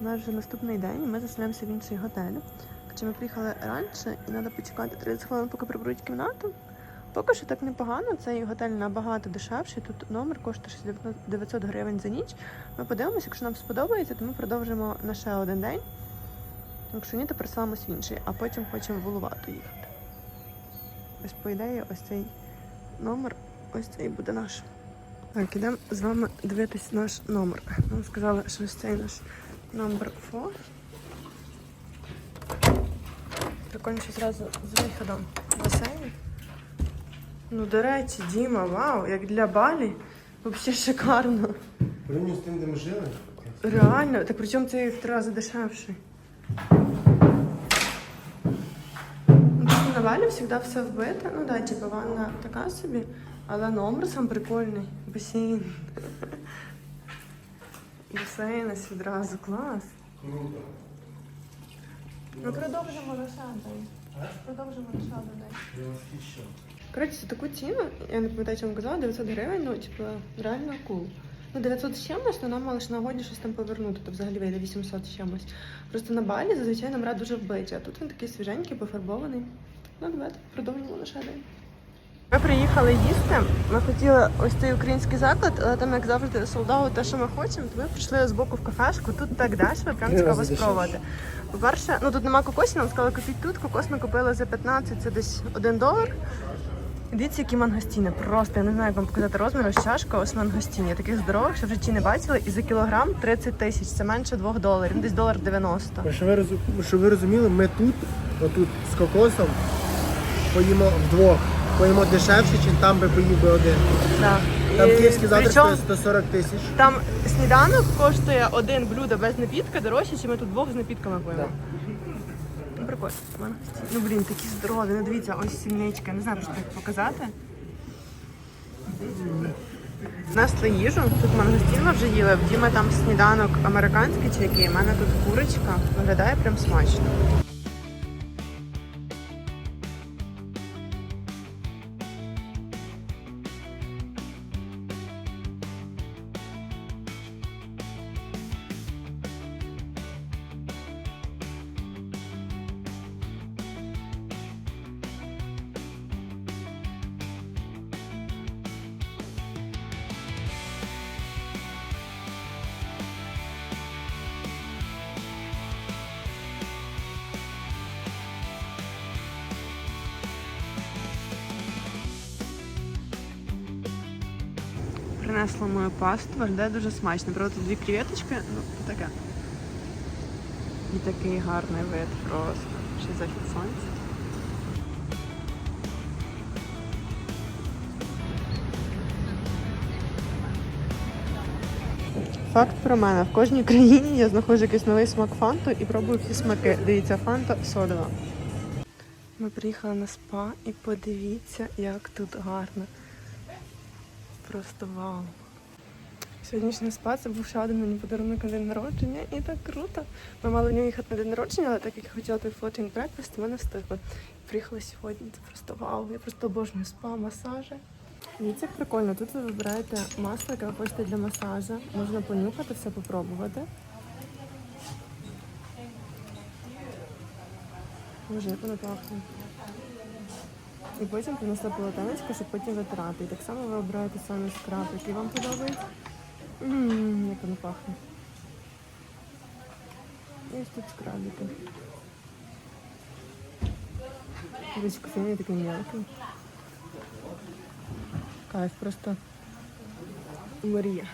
У нас вже наступний день, ми заселяємося в інший готель. Хоча ми приїхали раніше і треба почекати 30 хвилин, поки приберуть кімнату. Поки що так непогано. Цей готель набагато дешевший. Тут номер коштує 900 гривень за ніч. Ми подивимося, якщо нам сподобається, то ми продовжимо на ще один день. Якщо ні, то переселимось в інший, а потім хочемо в Улувату їхати. Ось, по ідеї, ось цей номер, ось цей буде наш. Так, ідемо з вами дивитись наш номер. Нам сказали, що ось цей наш номер 4. Прикольно, що зразу з виходом в басейн. Ну, до речі, Діма, вау, як для Балі. Взагалі шикарно. Порівняно з тим, де ми жили. Реально, так причому це в три рази дешевший. Ну, на Балі завжди все вбите. Ну да, типу ванна така собі, але номер сам прикольний. Басейн. Басейн ось відразу, клас. Круто. Ну продовжимо шадай. Продовжимо на шадай. Я восхищен. Коротше, за таку ціну, я не пам'ятаю, вам казала, 900 гривень, ну, типу, реально кул. Ну, 900 з чимось, але нам мали ж нагоді щось там повернути, то взагалі вийде 800 з чимось. Просто на балі зазвичай номера дуже вбиті, а тут він такий свіженький, пофарбований. Ну, давайте продовжимо ще день. Ми приїхали їсти. Ми хотіли ось цей український заклад, але там, як завжди, солдау те, що ми хочемо, то ми прийшли з боку в кафешку. Тут так дешево, прям цікаво спробувати. По-перше, ну тут нема кокосів, нам сказали купіть тут. Кокос ми купили за 15, це десь 1 долар. Дивіться, які мангостіни. Просто я не знаю, як вам показати розмір. Ось чашка, ось мангостіні. Таких здорових, що в житті не бачили. І за кілограм 30 тисяч. Це менше 2 доларів. Ну, Десь долар 90. Щоб ви, розу- щоб ви розуміли, ми тут, отут з кокосом, поїмо вдвох. Поїмо дешевше, ніж там би поїв би один. Да. Там І київський завтрак причому стоїть 140 тисяч. Там сніданок коштує один блюдо без напітка дорожче, ніж ми тут двох з напітками поїмо. Ну, прикольно. Ну, блін, такі здорові. Ну, дивіться, ось сільничка. Не знаю, просто як показати. Несли їжу, тут мангостін ми вже їли, в Діми там сніданок американський чи який, у мене тут курочка, виглядає прям смачно. Принесла мою пасту, виглядає дуже смачно. Тут дві креветочки, ну таке. І такий гарний вид просто. Ще захід сонця. Факт про мене. В кожній країні я знаходжу якийсь новий смак фанту і пробую всі смаки. Дивіться, фанта содова. Ми приїхали на спа і подивіться, як тут гарно. Просто вау. Сьогоднішній спа це був ще один мені подарунок на день народження, і так круто. Ми мали в нього їхати на день народження, але так як я хотіла той floating breakfast, ми не встигли. Приїхала сьогодні, це просто вау. Я просто обожнюю спа, масажі. Дивіться, як прикольно. Тут ви вибираєте масло, яке ви хочете для масажу. Можна понюхати, все попробувати. Боже, як воно пахне. І потім принесли полотенечко, щоб потім витирати. І так само ви обираєте самі скраб, який вам подобається. Ммм, як воно пахне. І ось тут скрабики. Весь кофейний такий м'який. Кайф, просто мрія.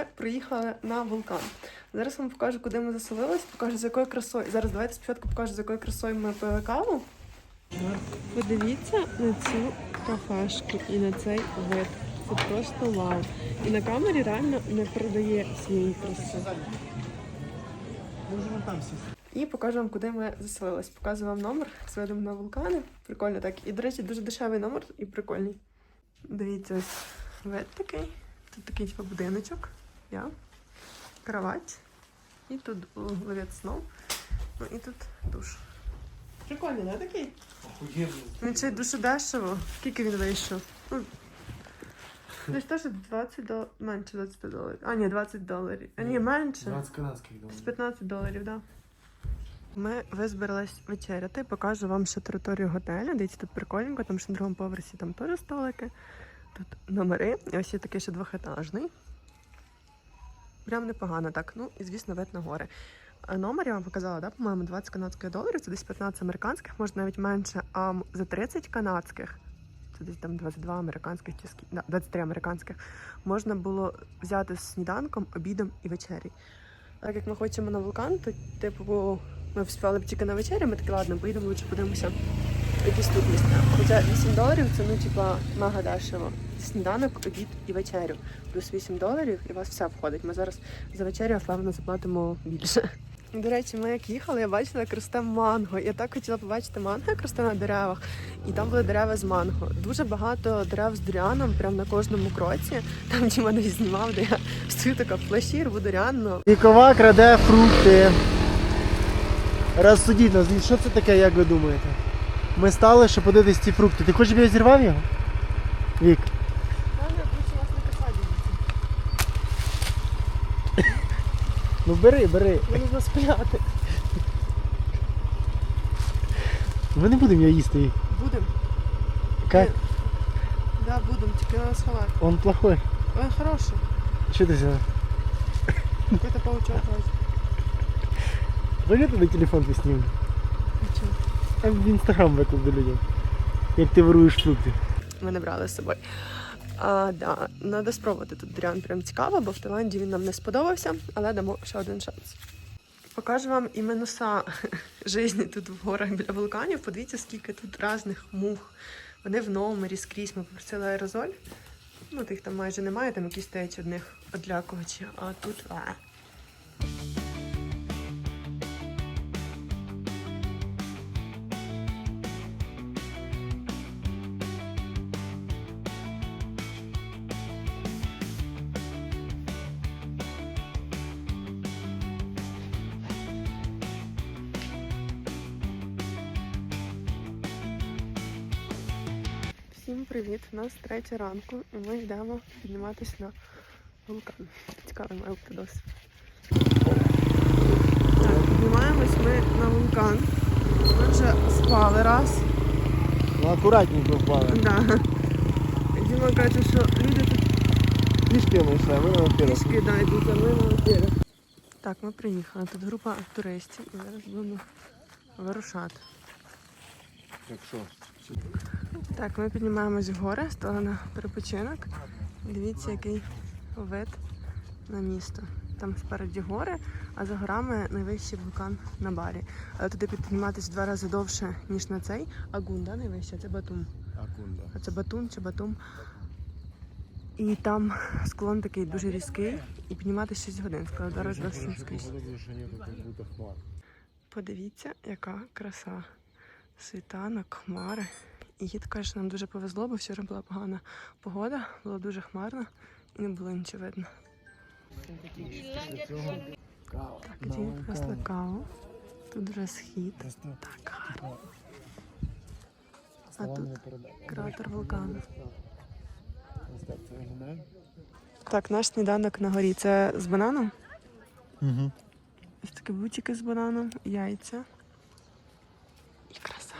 Ми приїхали на вулкан. Зараз вам покажу, куди ми заселились, покажу, з якою красою. Зараз давайте спочатку покажу, з якою красою ми пили каву. Подивіться на цю кафешку і на цей вид. Це просто вау. І на камері реально не передає цієї краси. Можемо там сісти. І покажу вам, куди ми заселились. Показую вам номер з видом на вулкани. Прикольно так. І, до речі, дуже дешевий номер і прикольний. Дивіться, ось вид такий. Тут такий типу, будиночок. Я. Кровать. І тут ловець снов. Ну і тут душ. Прикольний, да, такий? Він ще й дуже дешево. Скільки він вийшов? Ну, Десь теж 20 доларів. Менше 20 доларів. А, ні, 20 доларів. А ні, менше. 20 канадських З доларів. 15 доларів, так. Да. Ми визбирались вечеряти. Покажу вам ще територію готелю. Дивіться, тут прикольненько, там ще на другому поверсі там теж столики. Тут номери. І ось є такий ще двохетажний. Прям непогано так. Ну і звісно, вид на гори. Номер я вам показала, да, по-моєму, 20 канадських доларів, це десь 15 американських, може навіть менше, а за 30 канадських, це десь там 22 американських чи да, 23 американських, можна було взяти з сніданком, обідом і вечері. Так як ми хочемо на вулкан, то типу ми вспівали б тільки на вечері, ми такі, ладно, поїдемо лучше подивимося якісь тут місця. Хоча 8 доларів це ну типа мега дешево. Сніданок, обід і вечерю. Плюс 8 доларів і у вас все входить. Ми зараз за вечерю певно заплатимо більше. До речі, ми як їхали, я бачила, як росте манго. Я так хотіла побачити манго, як росте на деревах. І там були дерева з манго. Дуже багато дерев з дуряном, прямо на кожному кроці. Там Діма десь знімав, де я стою така в плащі, рву дурян, ну, Вікова краде фрукти. Розсудіть нас, що це таке, як ви думаєте? Ми стали, щоб подивитись ці фрукти. Ти хочеш, щоб я зірвав його? Вік. Ну бери, бери. Мені можна спиляти. Ми не будемо його їсти. Будем. Как? Да, будем, тільки надо сховати. Он плохой. Он хороший. Що ти взяла? Какой-то паучок лазит. Пойди туди телефон поснімемо. В інстаграм викладу людям. Як ти воруєш фрукти. Ми не брали з собою. А, да, треба спробувати тут дурян. Прям цікаво, бо в Таїланді він нам не сподобався, але дамо ще один шанс. Покажу вам і мінуса житті тут в горах біля вулканів. Подивіться, скільки тут різних мух. Вони в номері скрізь. Ми попросили аерозоль. Ну, тих там майже немає, там якісь стоять одних одлякувачі, а тут. А. Всім привіт! У нас третя ранку, і ми йдемо підніматися на вулкан. Цікавий має бути досвід. Так, піднімаємось ми на вулкан. Ми вже спали раз. Ну акуратненько впали. Да. Діма каже, що люди тут Пішки ми йшли, а ми на вампірах. пішки да, йдуть, а ми на вампірах. Так, ми приїхали. Тут група туристів і зараз будемо вирушати. Так що? Так, ми піднімаємось в гори, стали на перепочинок. Дивіться, який вид на місто. Там спереді гори, а за горами найвищий вулкан на барі. Але туди підніматися в два рази довше, ніж на цей. Агун, да, найвищий, а це Батум. Акунда. А це Батун чи Батум. І там склон такий дуже різкий, і підніматися 6 годин. Сказали, довше, ніж скрізь. Подивіться, яка краса. Світанок, хмари. І їд каже, нам дуже повезло, бо вчора була погана погода, було дуже хмарно і не було нічого видно. Так, Дім принесли каву. Тут вже схід. Так гарно. А тут кратер вулкану. Так, наш сніданок на горі. Це з бананом. Угу. Ось такі бутики з бананом, яйця. І краса.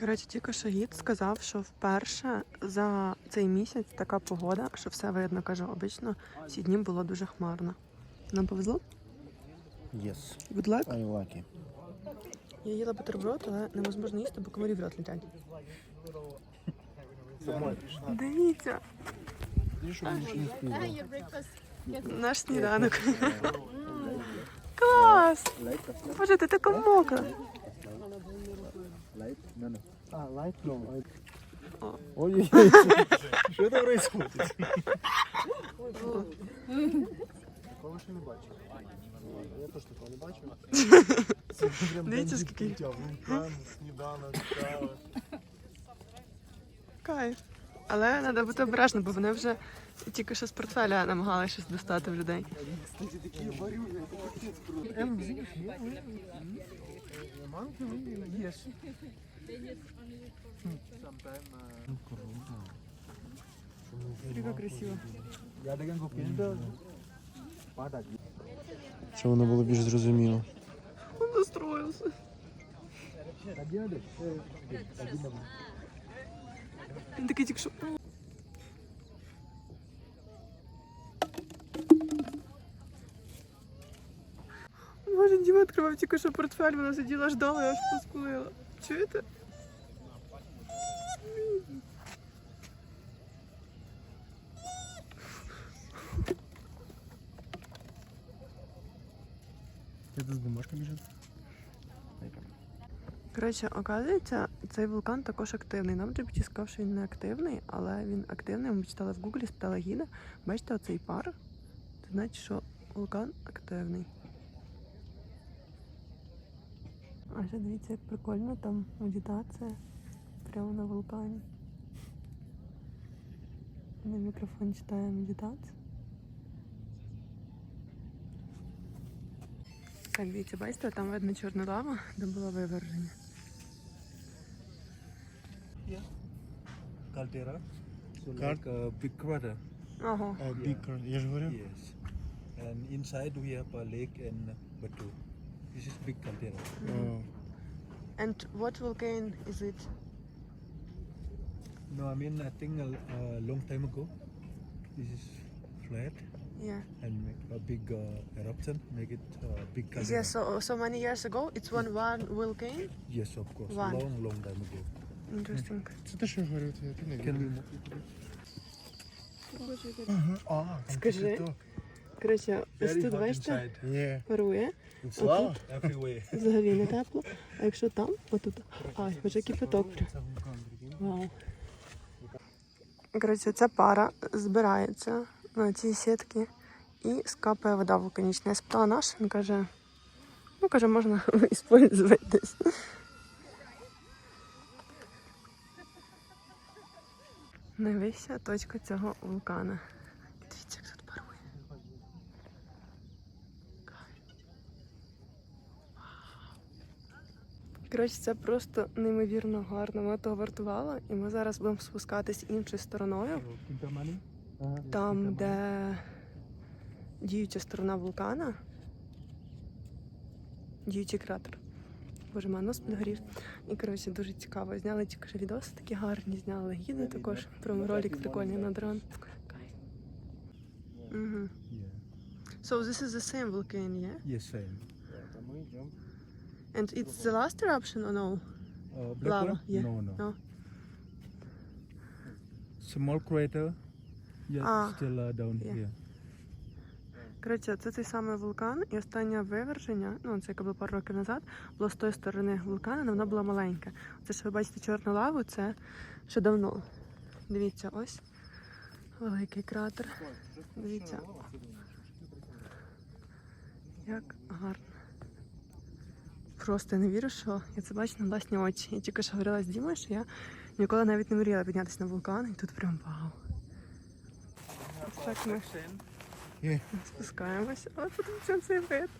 Коротше, тільки що гід сказав, що вперше за цей місяць така погода, що все видно. Каже, обично ці дні було дуже хмарно. Нам повезло? Yes, Good luck. I lucky. Я їла бутерброд, але невозможно їсти, бо комарі в рот летять. Дивіться. Наш сніданок. Клас! Боже, ти така мокра. А, лайт О. Ой, що там происходит? Такого ще не бачив. Я теж такого не бачив. Дивіться, скільки. Вулкан, сніданок, кава. Кайф. Але треба бути обережно, бо вони вже тільки що з портфеля намагалися щось достати в людей. Кстати, такі варюги, це капець круто. Ем, з'їш, ні? Манки їш. Яка красиво. Щоб воно було більш зрозуміло. Він настроївся. Він такий тільки що. Боже, Діма відкривав тільки що портфель, вона сиділа, ждала, я аж поскулила. Чуєте? Це з бумажка біжить? Коротше, оказується, цей вулкан також активний. Нам GPT сказав, що він не активний, але він активний. Ми читали в Гуглі, спитали гіда. Бачите, оцей пар? Це значить, що вулкан активний. А ще дивіться, як прикольно там медитація прямо на вулкані. На мікрофон читає медитацію. Так, дивіться, бачите, там видно чорна лава, де було виверження. caldera. So Cal- like a big crater. Ого. О, бікер, я ж говорив. Yes. And inside we have a lake and Batu. This is big caldera. О, And what volcano is it? No, I mean I think a, a long time ago. This is flat Yeah. and make a big uh, eruption, make it uh, big caldera. Yeah, so so many years ago, it's one one volcano. Yes, of course. One. Long, long time ago. Interesting. Це те, що я говорив, ти ти не Can we вірив. move? Ага, а, Скажи. Коротше, ось тут бачите, парує, Слава? Everywhere. взагалі не тепло. А якщо там, отут, ай, вже кипяток. Вау. Коротше, ця пара збирається на цій сітки і скапає вода вулканічна. Я спитала наш, він каже, ну каже, можна використовувати десь. Найвища точка цього вулкана. Дивіться, як тут парує. Коротше, це просто неймовірно гарно. Воно того вартувало, і ми зараз будемо спускатись іншою стороною? Там, де діюча сторона вулкана. Діючий кратер. Боже, мене нос підгорів. І коротше дуже цікаво. Зняли тільки що відоси такі гарні, зняли гіди також. Прям ролик прикольний на дрон. So this is the same volcano, yeah? Yes, same. And it's the last eruption or no? Uh, Lava, yeah. No, no. No. Small crater. Yeah, Ah, still uh, down yeah. here. Коротше, це той самий вулкан, і останнє виверження, ну це яке було пару років назад, було з тої сторони вулкана, але воно було маленьке. Це що ви бачите чорну лаву, це ще давно. Дивіться, ось великий кратер. Дивіться. Як гарно. Просто не вірю, що я це бачу на власні очі. Я тільки що говорила з Дімою, що я ніколи навіть не мріяла піднятися на вулкан, і тут прям вау. Так ми спускаємося. Але подивіться цей вид.